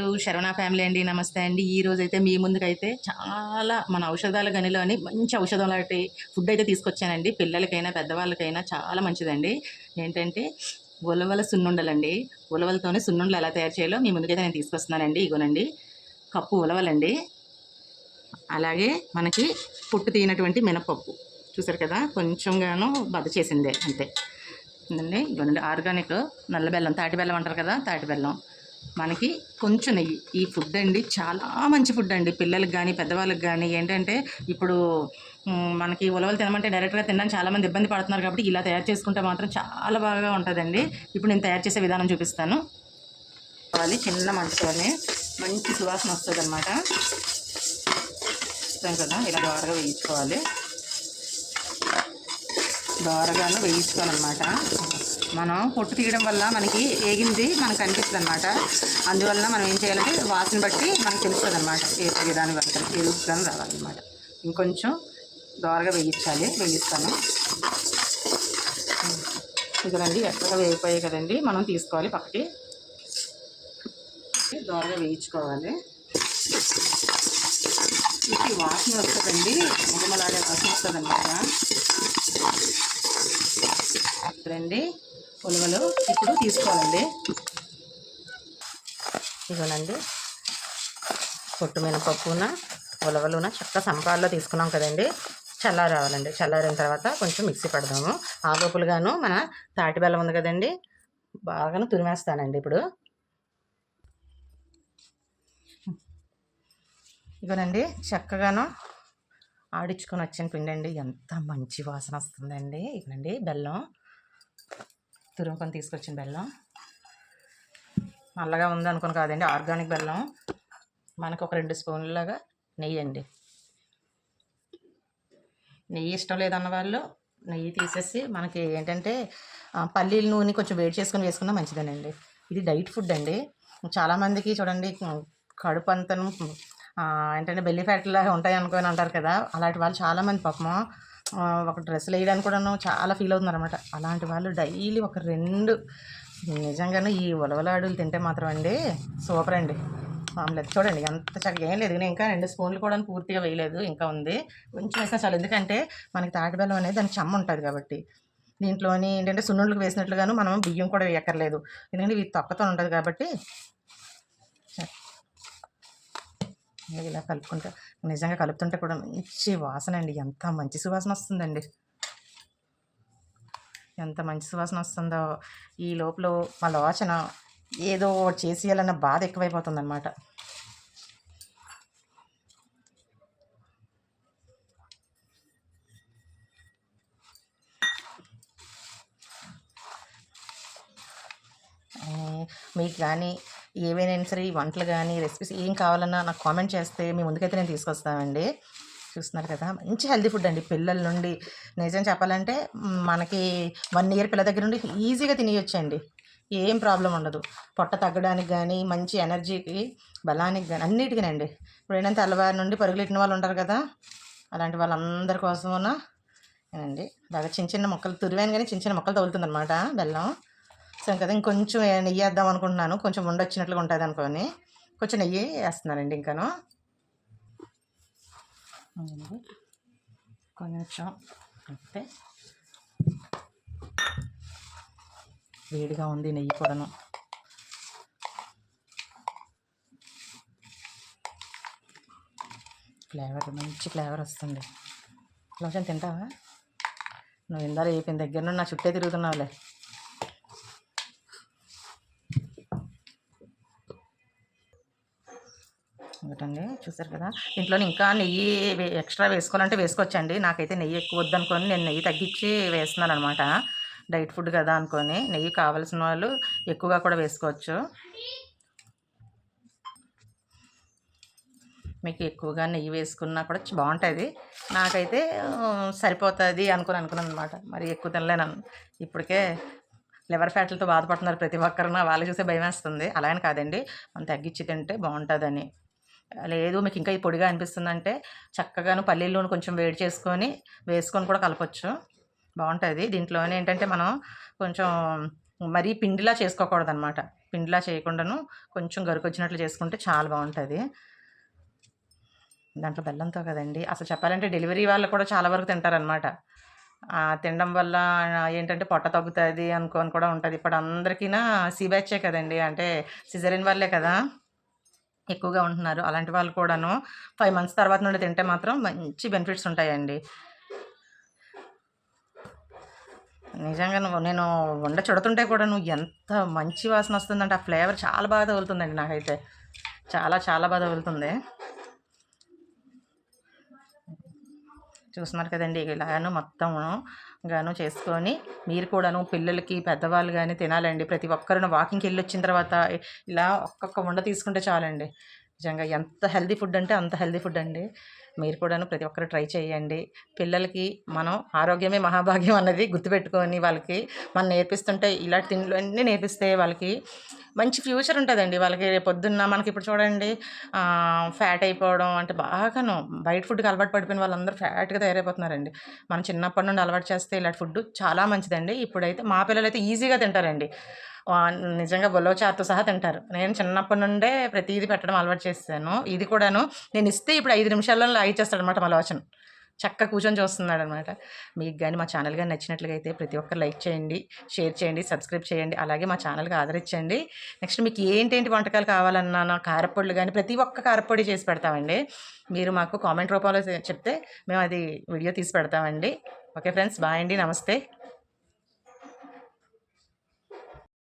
To Saravana family అండి నమస్తే అండి. ఈ రోజు అయితే మీ ముందుకైతే చాలా మన ఔషధాల గనిలోని మంచి ఔషధం లాంటి ఫుడ్ అయితే తీసుకొచ్చానండి. పిల్లలకైనా పెద్దవాళ్ళకైనా చాలా మంచిదండి. ఏంటంటే ఉలవల సున్నుండలండి. ఉలవలతోనే సున్నుండలు ఎలా తయారు చేయాలో మీ ముందుకైతే నేను తీసుకొస్తున్నానండి. ఇగోనండి. కప్పు ఉలవలండి. అలాగే మనకి పుట్టు తీయనటువంటి మినపప్పు. చూసారు కదా? కొంచెంగాను బద చేసిందే అంతే. అండి ఇవ్వండి ఆర్గానిక్ నల్ల బెల్లం తాటి బెల్లం అంటారు కదా? తాటి బెల్లం. మనకి కొంచెం నెయ్యి. ఈ ఫుడ్ అండి చాలా మంచి ఫుడ్ అండి. పిల్లలకి కానీ పెద్దవాళ్ళకి కానీ ఏంటంటే ఇప్పుడు మనకి ఉలవలు తినమంటే డైరెక్ట్గా తినడానికి చాలామంది ఇబ్బంది పడుతున్నారు కాబట్టి ఇలా తయారు చేసుకుంటే మాత్రం చాలా బాగా ఉంటుందండి. ఇప్పుడు నేను తయారు చేసే విధానం చూపిస్తాను. అది చిన్న మంచుతోనే మంచి సువాసన వస్తుంది అనమాట ఇస్తాం కదా ఇలా దోరగా వేయించుకోవాలి. దోరగాను వేయించుకోవాలన్నమాట మనం పొట్టు తీయడం వల్ల మనకి ఏగింది మనకు అనిపిస్తుంది అనమాట అందువలన మనం ఏం చేయాలంటే వాసన బట్టి మనకు తెలుస్తుంది అనమాట ఏ దాని పడతాం ఏ రావాలన్నమాట. ఇంకొంచెం దోరగా వేయించాలి. వేయిస్తాను. ఇదండి ఎక్కగా వేగిపోయాయి కదండి. మనం తీసుకోవాలి పక్కకి. దోరగా వేయించుకోవాలి. ఇది వాసన వస్తుందండి. ముగమలాడే వాసన వస్తుంది అనమాట రండి ఉలవలు ఇప్పుడు తీసుకోవాలండి. ఇగోనండి. పొట్టు మినపప్పున ఉలవలున చక్క సంపాల్లో తీసుకున్నాం కదండి. చల్లారావాలండి చల్లారిన తర్వాత కొంచెం మిక్సీ పెడదాము. ఆ మన తాటి బెల్లం ఉంది కదండి. బాగాను తురిమేస్తానండి ఇప్పుడు. ఇగోనండి చక్కగాను ఆడించుకొని వచ్చిన పిండి అండి ఎంత మంచి వాసన వస్తుందండి. ఇక్కడండి బెల్లం. తురుముకొని తీసుకొచ్చిన బెల్లం. నల్లగా ఉందనుకుని కాదండి ఆర్గానిక్ బెల్లం. మనకు ఒక రెండు స్పూన్లలాగా నెయ్యి అండి. నెయ్యి ఇష్టం లేదన్న వాళ్ళు నెయ్యి తీసేసి మనకి ఏంటంటే ఆ, పల్లీల నూనె కొంచెం వేడి చేసుకొని వేసుకున్నా మంచిదేనండి. ఇది డైట్ ఫుడ్ అండి. చాలామందికి చూడండి కడుపు అంతను ఏంటంటే బెల్లి ఫ్యాట్లాగా ఉంటాయి అనుకొని అంటారు కదా అలాంటి వాళ్ళు చాలామంది పాపం ఒక డ్రెస్సులు వేయడానికి కూడాను చాలా ఫీల్ అవుతున్నారు అనమాట అలాంటి వాళ్ళు డైలీ ఒక రెండు నిజంగానే ఈ ఉలవలాడులు తింటే మాత్రం అండి సూపర్ అండి. మామూలు చూడండి ఎంత చక్కగా ఏం లేదు. నేను ఇంకా రెండు స్పూన్లు కూడా పూర్తిగా వేయలేదు. ఇంకా ఉంది. కొంచెం వేసినా చాలు. ఎందుకంటే మనకి తాటి బెల్లం అనేది దానికి చెమ్మ ఉంటుంది కాబట్టి. దీంట్లోని ఏంటంటే సున్నుండలకు వేసినట్లుగాను మనం బియ్యం కూడా వేయక్కర్లేదు. ఎందుకంటే ఇవి తొక్కతో ఉంటుంది కాబట్టి ఇలా ఇలా నిజంగా కలుపుతుంటే కూడా మంచి వాసన అండి. ఎంత మంచి సువాసన వస్తుందండి. ఎంత మంచి సువాసన వస్తుందో. ఈ లోపల మా లోచన ఏదో ఒకటి చేసేయాలన్న బాధ ఎక్కువైపోతుందన్నమాట. మీకు కానీ ఏవైనా సరే ఈ వంటలు కానీ రెసిపీస్ ఏం కావాలన్నా నాకు కామెంట్ చేస్తే మీ ముందుకైతే నేను తీసుకొస్తానండి. చూస్తున్నారు కదా మంచి హెల్దీ ఫుడ్ అండి. పిల్లల నుండి నిజం చెప్పాలంటే మనకి వన్ ఇయర్ పిల్లల దగ్గర నుండి ఈజీగా తినేయొచ్చండి. ఏం ప్రాబ్లం ఉండదు. పొట్ట తగ్గడానికి కానీ మంచి ఎనర్జీకి బలానికి కానీ అన్నిటికీనండి. ఇప్పుడు తెల్లవారి నుండి పరుగులెట్టిన వాళ్ళు ఉంటారు కదా అలాంటి వాళ్ళందరి కోసమున అండి బాగా చిన్న చిన్న మొక్కలు తురివాను కానీ చిన్న చిన్న మొక్కలు తగులుతుందన్నమాట బెల్లం. సరే కదా ఇంకొంచెం నెయ్యి వేద్దాం అనుకుంటున్నాను. కొంచెం ఉండొచ్చినట్లుగా ఉంటుంది అనుకొని. కొంచెం నెయ్యి వేస్తున్నానండి ఇంకాను. కొంచెం అంతే వేడిగా ఉంది నెయ్యి కూడాను. ఫ్లేవర్ మంచి ఫ్లేవర్ వస్తుంది. లోచన్ తింటావా? నువ్వు ఇందాక అయిపోయిన దగ్గర నుండి నా చుట్టే తిరుగుతున్నావులే. ఒకటండి చూసారు కదా? ఇంట్లో ఇంకా నెయ్యి వే- ఎక్స్ట్రా వేసుకోవాలంటే వేసుకోవచ్చండి. నాకైతే నెయ్యి ఎక్కువ వద్దనుకొని నేను నెయ్యి తగ్గించి వేస్తున్నాను అనమాట డైట్ ఫుడ్ కదా అనుకొని నెయ్యి కావాల్సిన వాళ్ళు ఎక్కువగా కూడా వేసుకోవచ్చు. మీకు ఎక్కువగా నెయ్యి వేసుకున్నా కూడా బాగుంటుంది. నాకైతే సరిపోతుంది అనుకుని అనుకున్నాను అనమాట మరి ఎక్కువ తినలేను. ఇప్పటికే లివర్ ఫ్యాట్లతో బాధపడుతున్నారు ప్రతి ఒక్కరిన వాళ్ళు చూసే భయం వేస్తుంది అలా అని కాదండి. మనం తగ్గించి తింటే బాగుంటుందని. లేదు మీకు ఇంకా ఈ పొడిగా అనిపిస్తుందంటే చక్కగాను పల్లీల కొంచెం వేడి చేసుకొని వేసుకొని కూడా కలపచ్చు. బాగుంటుంది దీంట్లోనే ఏంటంటే మనం కొంచెం మరీ పిండిలా చేసుకోకూడదు అనమాట పిండిలా చేయకుండాను కొంచెం గరుకొచ్చినట్లు చేసుకుంటే చాలా బాగుంటుంది దాంట్లో బెల్లంతో కదండి. అసలు చెప్పాలంటే డెలివరీ వాళ్ళు కూడా చాలా వరకు తింటారనమాట. తినడం వల్ల ఏంటంటే పొట్ట తగ్గుతుంది అనుకోని కూడా ఉంటుంది. ఇప్పుడు అందరికీనా సీ బ్యాచే కదండి. అంటే సిజరిన్ వాళ్ళే కదా. ఎక్కువగా ఉంటున్నారు. అలాంటి వాళ్ళు కూడాను ఫైవ్ మంత్స్ తర్వాత నుండి తింటే మాత్రం మంచి బెనిఫిట్స్ ఉంటాయండి. నిజంగా నువ్వు నేను వండ చుడుతుంటే కూడా నువ్వు ఎంత మంచి వాసన వస్తుందంటే ఆ ఫ్లేవర్ చాలా బాగా తగులుతుందండి నాకైతే. చాలా చాలా బాగా తగులుతుంది. చూస్తున్నారు కదండి ఇలాను మొత్తం గాను చేసుకొని మీరు కూడాను పిల్లలకి పెద్దవాళ్ళు కానీ తినాలండి. ప్రతి ఒక్కరు వాకింగ్కి వెళ్ళి వచ్చిన తర్వాత ఇలా ఒక్కొక్క వండ తీసుకుంటే చాలండి. నిజంగా ఎంత హెల్దీ ఫుడ్ అంటే అంత హెల్దీ ఫుడ్ అండి. మీరు కూడాను ప్రతి ఒక్కరు ట్రై చేయండి. పిల్లలకి మనం ఆరోగ్యమే మహాభాగ్యం అన్నది గుర్తుపెట్టుకొని వాళ్ళకి మనం నేర్పిస్తుంటే ఇలాంటి తిండ్లు అన్నీ నేర్పిస్తే వాళ్ళకి మంచి ఫ్యూచర్ ఉంటుందండి. వాళ్ళకి పొద్దున్న మనకి ఇప్పుడు చూడండి ఫ్యాట్ అయిపోవడం అంటే బాగాను బయట ఫుడ్కి అలవాటు పడిపోయిన వాళ్ళందరూ ఫ్యాట్గా తయారైపోతున్నారండి. మనం చిన్నప్పటి నుండి అలవాటు చేస్తే ఇలాంటి ఫుడ్ చాలా మంచిదండి. ఇప్పుడైతే మా పిల్లలు అయితే ఈజీగా తింటారండి. నిజంగా బొలో చారుతో సహా తింటారు. నేను చిన్నప్పటి నుండే ప్రతిదీ పెట్టడం అలవాటు చేస్తాను ఇది కూడాను నేను ఇస్తే ఇప్పుడు ఐదు నిమిషాల్లో లాగిచ్చేస్తాడు అనమాట మలోచన చక్క కూర్చొని చూస్తున్నాడు అనమాట మీకు కానీ మా ఛానల్ కానీ నచ్చినట్లుగా అయితే ప్రతి ఒక్కరు లైక్ చేయండి షేర్ చేయండి సబ్స్క్రైబ్ చేయండి అలాగే మా ఛానల్కి ఆదరించండి. నెక్స్ట్ మీకు ఏంటేంటి వంటకాలు కావాలన్నా నా కారపొడులు కానీ ప్రతి ఒక్క కారపొడి చేసి పెడతామండి. మీరు మాకు కామెంట్ రూపంలో చెప్తే మేము అది వీడియో తీసి పెడతామండి. ఓకే ఫ్రెండ్స్ బాయ్ అండి. నమస్తే.